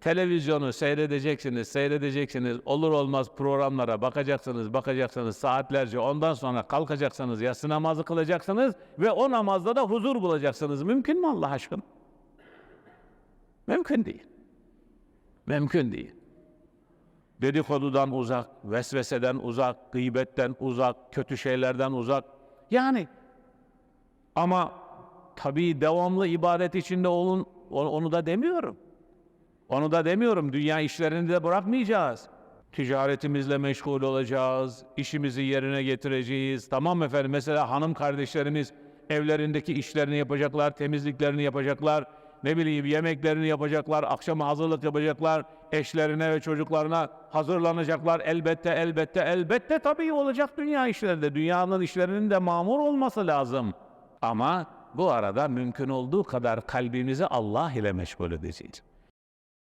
Televizyonu seyredeceksiniz, seyredeceksiniz. Olur olmaz programlara bakacaksınız, bakacaksınız saatlerce. Ondan sonra kalkacaksınız, yatsı namazı kılacaksınız ve o namazda da huzur bulacaksınız. Mümkün mü Allah aşkına? Mümkün değil. Mümkün değil. Dedikodudan uzak, vesveseden uzak, gıybetten uzak, kötü şeylerden uzak. Yani ama tabii devamlı ibadet içinde olun, onu da demiyorum. Onu da demiyorum. Dünya işlerini de bırakmayacağız. Ticaretimizle meşgul olacağız. işimizi yerine getireceğiz. Tamam efendim. Mesela hanım kardeşlerimiz evlerindeki işlerini yapacaklar, temizliklerini yapacaklar. Ne bileyim yemeklerini yapacaklar, akşama hazırlık yapacaklar. Eşlerine ve çocuklarına hazırlanacaklar. Elbette, elbette, elbette tabii olacak dünya işlerinde. Dünyanın işlerinin de mamur olması lazım. Ama bu arada mümkün olduğu kadar kalbimizi Allah ile meşgul edeceğiz.